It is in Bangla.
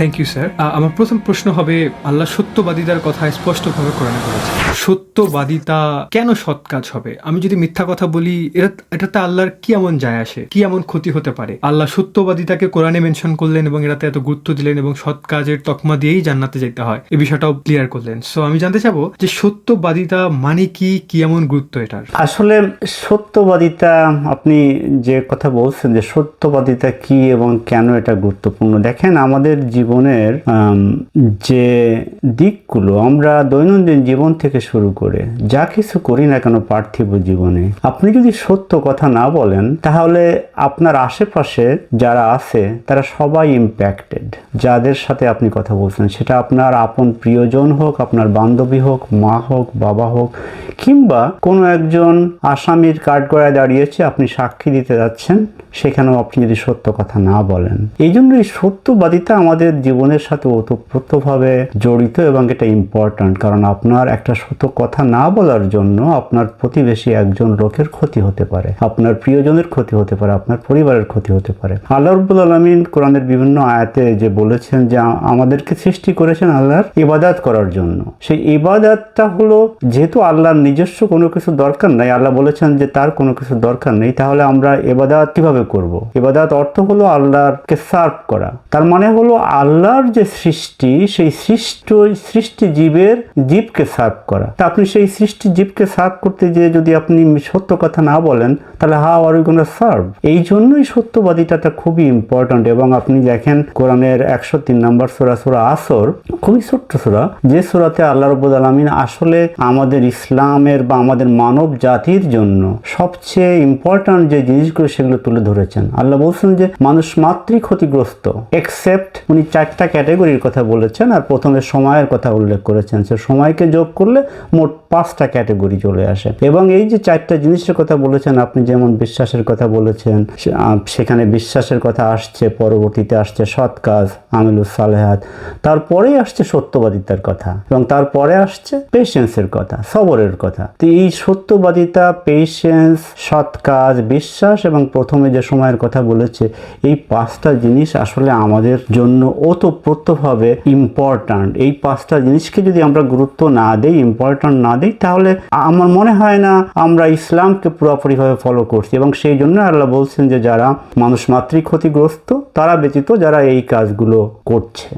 থ্যাংক ইউ স্যার আমার প্রথম প্রশ্ন হবে, আল্লাহ সত্যবাদিতার কথা স্পষ্টভাবে কোরআনে বলেছে সত্যবাদিতা কেন সৎ কাজ হবে? আমি যদি মিথ্যা কথা বলি এটা এটাতে আল্লাহর কি এমন যায় আসে? কি এমন ক্ষতি হতে পারে? আল্লাহ সত্যবাদিতাকে কোরআনে মেনশন করলেন এবং এটাতে এত গুরুত্ব দিলেন এবং সৎ কাজের তকমা দিয়েই জান্নাতে যেতে হয়। এই বিষয়টাও ক্লিয়ার করলেন। সো আমি জানতে চাবো যে সত্যবাদিতা মানে কি? কি এমন গুরুত্ব এটার? আসলে সত্যবাদিতা, আপনি যে কথা বলছেন যে সত্যবাদিতা কি এবং কেন এটা গুরুত্বপূর্ণ? দেখেন, আমাদের জীবনের যে দিকগুলো আমরা দৈনন্দিন জীবন থেকে শুরু করে যা কিছু করি না কেন পার্থিব জীবনে, আপনি যদি সত্য কথা না বলেন, তাহলে আপনার আশেপাশে যারা আছে, তারা সবাই ইম্প্যাক্টেড যাদের সাথে আপনি কথা বলছেন, সেটা আপনার আপন প্রিয়জন হোক, আপনার বান্ধবী হোক, মা হোক, বাবা হোক কিংবা কোনো একজন আসামির কাঠগড়ায় দাঁড়িয়েছে, আপনি সাক্ষী দিতে যাচ্ছেন, সেখানেও আপনি যদি সত্য কথা না বলেন। এই জন্য এই সত্যবাদিতা আমাদের জীবনের সাথে ওতপ্রোতভাবে জড়িত এবং এটা ইম্পর্ট্যান্ট কারণ আপনার একটা সত্য কথা না বলার জন্য আপনার প্রতিবেশী একজন লোকের ক্ষতি হতে পারে, আপনার প্রিয়জনের ক্ষতি হতে পারে, আপনার পরিবারের ক্ষতি হতে পারে। আল্লাহ রব্বুল আলমিন কোরআনের বিভিন্ন আয়াতে যে বলেছেন যে, আমাদেরকে সৃষ্টি করেছেন আল্লাহর ইবাদাত করার জন্য। সেই ইবাদাতটা হলো, যেহেতু আল্লাহর নিজস্ব কোনো কিছু দরকার নাই, আল্লাহ বলেছেন যে তার কোনো কিছু দরকার নেই, তাহলে আমরা এবাদাত কীভাবে করব? এবাদাত অর্থ হলো আল্লাহরকে সার্ভ করা। তার মানে হলো আল্লাহর যে সৃষ্টি, সেই সৃষ্ট, সৃষ্টি জীবের জীবকে সার্ভ করা। তা আপনি সেই সৃষ্টি জীবকে সার্ভ করতে গিয়ে যদি আপনি সত্য কথা না বলেন, তাহলে হাও আর সার্ভ? এই জন্যই সত্যবাদিতাটা খুবই ইম্পর্ট্যান্ট এবং আপনি দেখেন কোরআনের একশো তিন নম্বর সোরা সোরা আসর, খুবই ছোট্ট সোরা, যে সোরাতে আল্লাহ রব্বুল আলমিন আসলে আমাদের ইসলামের বা আমাদের মানব জাতির জন্য সবচেয়ে ইম্পর্ট্যান্ট যে জিনিসগুলো সেগুলো তুলে ধরেছেন। আল্লাহ বলছেন যে মানুষ মাত্রই ক্ষতিগ্রস্ত এক্সেপ্ট উনি চারটা ক্যাটাগরির কথা বলেছেন আর প্রথমে সময়ের কথা উল্লেখ করেছেন। সে সময়কে যোগ করলে মোট পাঁচটা ক্যাটাগরি চলে আসে। এবং এই যে চারটা জিনিসের কথা বলেছেন, আপনি যেমন বিশ্বাসের কথা বলেছেন সেখানে বিশ্বাসের কথা আসছে, পরবর্তীতে আসছে সৎ কাজ, আমিলুস সালেহাত, তারপরেই আসছে সত্যবাদিতার কথা এবং তারপরে আসছে পেশেন্সের কথা, সবরের কথা। তো এই সত্যবাদিতা পেশেন্স সৎ কাজ, বিশ্বাস এবং প্রথমে যে সময়ের কথা বলেছে, এই পাঁচটা জিনিস আসলে আমাদের জন্য ওতপ্রোতভাবে ইম্পর্ট্যান্ট এই পাঁচটা জিনিসকে যদি আমরা গুরুত্ব না দেই ইম্পর্ট্যান্ট না দিই, তাহলে আমার মনে হয় না আমরা ইসলামকে পুরোপুরিভাবে ফলো করছি এবং সেই জন্য আল্লাহ বলছেন যে, যারা মানুষ মাতৃ ক্ষতিগ্রস্ত তারা ব্যতীত যারা এই কাজগুলো করছে।